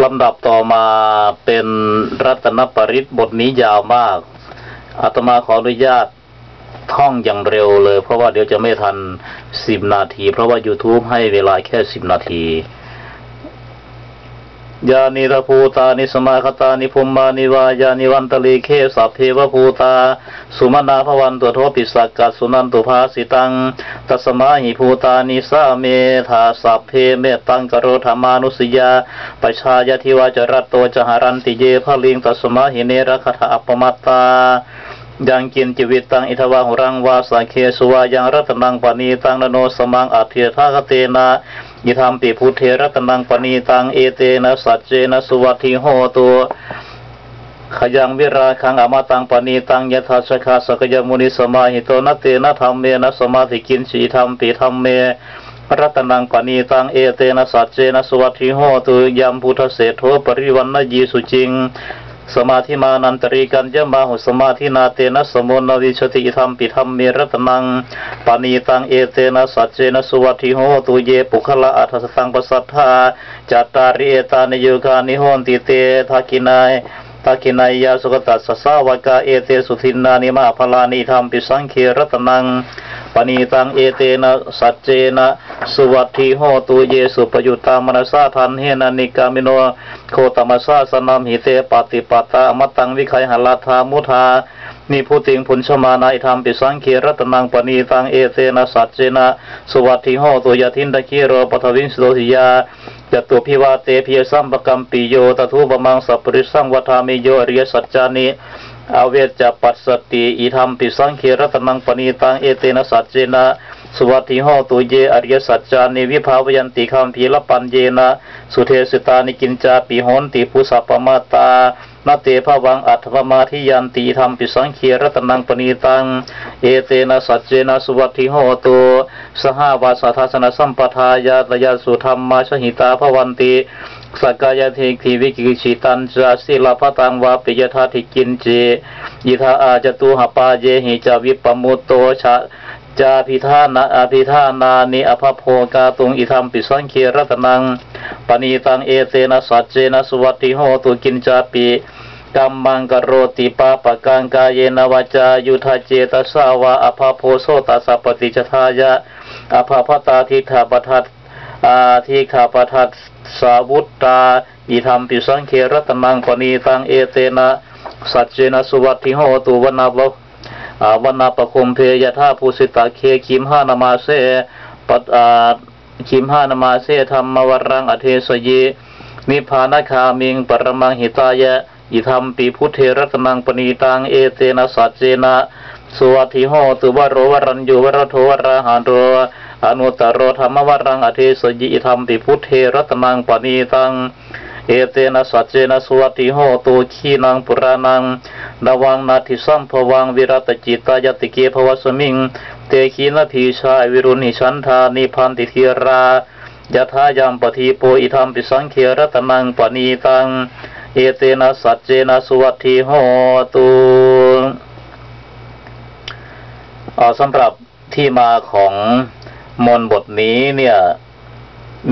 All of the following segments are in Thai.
ลำดับต่อมาเป็นรัตนปริศบทนี้ยาวมาก อาตมาขออนุญาตท่องอย่างเร็วเลย เพราะว่าเดี๋ยวจะไม่ทันสิบนาที เพราะว่า YouTube ให้เวลาแค่สิบนาที ยานิรภูตานิสมาคตานิพุมมานิวายานิวันตลีเคสัพเพวภูตา สุมาณาภวันตัวโทปิสักกัสุนันตุภาสิตัง ตัสมาหิภูตานิสาเมธาสัพเพเมตังกโรธรรมานุสยาปชายทิวาจรัตโตจหารันติเยพลิงตัสมาหิเนรคถาอปมัตตายังกินจิวิตังอิทวาหุรังวาสังเคสุวายังรัตนังปณีตังนโนสมังอาเทธาคเตนะ ยิธรรมปิพุทเทรัตนังปณีตังเอเตนะสัจเจนะสุวัติโหตุขยังวิราคังอมตังปณีตังยถาชคาสกยมุนิสมาหิโตนะเตนะธรรมเมนะสมาธิกินสีธรรมปิธรรมเมรัตนังปณีตังเอเตนะสัจเจนะสุวัติโหตุยัมพุทธเศโทปริวันนยีสุจิง สมาธิมานันตริกันยมาหุสมาธินาเตนะสมุนวิชติธรรมปิธรรมเมรตนังปานีตังเอเตนะสัจเจนะสุวัติโหตุเยปุคละอัฏฐสังปสัทธาจัตตาริเอตานิโยกานิโหนติเตทักินายทักินายาสุกตัสสาวกาเอเตสุทินนานิมาพลานิธรรมปิสังเครตนัง ปณีตังเอเตนะสัจเจนะสุวัตถิโหตุเยสุปยุตตามนสาทันเฮนานิกามิโนโคตมัสสาสนามหิเตปฏิปัตตาอมตังวิไคหลาธามุทานิพุติงพุนชมานาอิธรรมปิสังเครัตนังปณีตังเอเตนะสัจเจนะสุวัตถิโหตุยทินตะคีโรปทวินสโลหิยาจตุพิวาเตพิยสัมปกัมปิโยตทุบมังสัปริสังวทามิโยอริยสัจจานิ อาเวจปัสสติอิธรรมปิสังเครตนังปณีตังเอเตนะสัจเจนะสวัติโหตุเยอริยสัจจานิวิภาวยันติคัมภีรปัญเยนะสุเทสตานิกินจาปิโหนติภูสัปมาตานาเตภวังอัตถมาทิยันติธรรมปิสังเครตนังปณีตังเอเตนะสัจเจนะสุวัติโหตุสหาวาสทัสนสัมปทายาตยาสุธรรมมาชหิตาภวันติ สกายเทกีวิกิชิตันจาสิลาภตังวาปิยธาธิกินเจยิทาอาจตุหปาเยหิจาวิปมุตโตชะจาพิธานาอภิธานานิอภพโพกาตุงอิธรรมปิสังเครัตนังปณีตังเอเตนะสัจเจนะสวัติโหตุกินจาปิกัมมังกโรติปาปะกังกายเยนวจายุทธเจตสาวาอภพโพโสตัสสปฏิจทายะอภพตาทิฏฐปทัต อาทิคาปทัตสาวุตตาอิธรรมปิสังเครัตนังปณีตังเอเตนะสัจเจนะสุวัติโหตุวนาบอาวนาปคมเพยธาภูสิตาเคคิมหานามาเสปัตอาคิมหานามาเสธรรมวรังอเทสเยนิพานาคามิงปรมังหิตายะอิธรรมปีพุทเทรัตนังปณีตังเอเตนะสัจเจนะสุวัติโหตุวโรวรัญญูวรโทวราหานโร อนุตตรธรรมวรังอเทสยิธรรมปิพุทเทรัตนังปณีตังเอเตนะสัจเจนะสวัติโหตุขีนังปุรานังนวังนาทิสัมภวังวิรัตจิตายติเกภวสมิง เตขีนาทีชายวิรุณิชันธานิพันติเทรายะทายามปทีโปอิธรรมปิสังเครัตนังปณีตัง เอเตนะสัจเจนะสวัติโหตุสำหรับที่มาของ มนบทนี้เนี่ย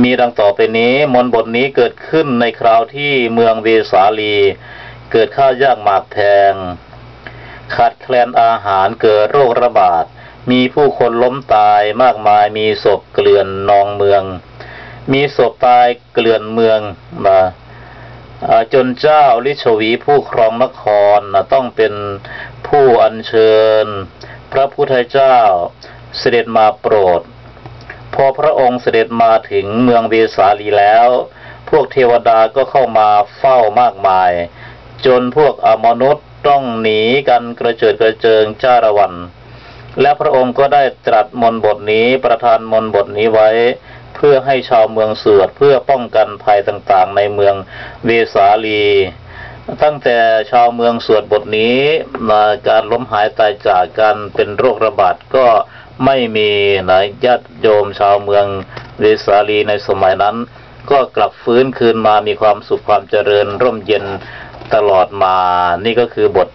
มีดังต่อไปนี้ มนบทนี้เกิดขึ้นในคราวที่เมืองเวสาลี เกิดข้าวยากหมากแพงขาดแคลนอาหารเกิดโรคระบาด มีผู้คนล้มตายมากมายมีศพเกลื่อนนองเมือง มีศพตายเกลื่อนเมืองมาจนเจ้าลิชวีผู้ครองนครต้องเป็นผู้อัญเชิญ พระพุทธเจ้าเสด็จมาโปรด อพระองค์เสด็จมาถึงเมืองเวสาลีแล้ว พวกเทวดาก็เข้ามาเฝ้ามากมาย จนพวกอมนุษย์ต้องหนีกันกระเจิดกระเจิงจ้าระวัน และพระองค์ก็ได้ตรัสมนบทนี้ประทานมนบทนี้ไว้ เพื่อให้ชาวเมืองเสวดเพื่อป้องกันภัยต่างๆ ในเมืองเวสาลีตั้งแต่ชาวเมืองสวดบทนี้มาการล้มหายตายจากกันเป็นโรคระบาดก็ ไม่มีนะญาติโยมชาวเมืองเวสาลีในสมัยนั้น ก็กลับฟื้นคืนมามีความสุขความเจริญร่มเย็นตลอดมา นี่ก็คือบท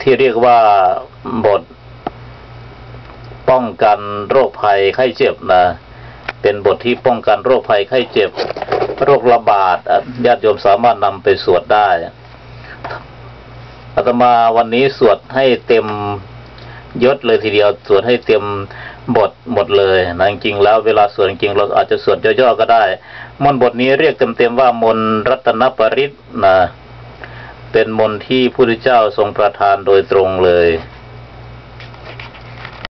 ที่เรียกว่าบทป้องกันโรคภัยไข้เจ็บนะเป็นบทที่ป้องกันโรคภัยไข้เจ็บ โรคระบาดญาติโยมสามารถนำไปสวดได้อาตมาวันนี้สวดให้เต็ม ยศเลยทีเดียวสวดให้เตรียมบทหมดเลยนะจริงๆแล้วเวลาสวดจริงๆเราอาจจะสวดย่อๆก็ได้ มนบทนี้เรียกเต็มๆว่ามนรัตนปริศนะเป็นมนที่พระพุทธเจ้าทรงประทานโดยตรงเลย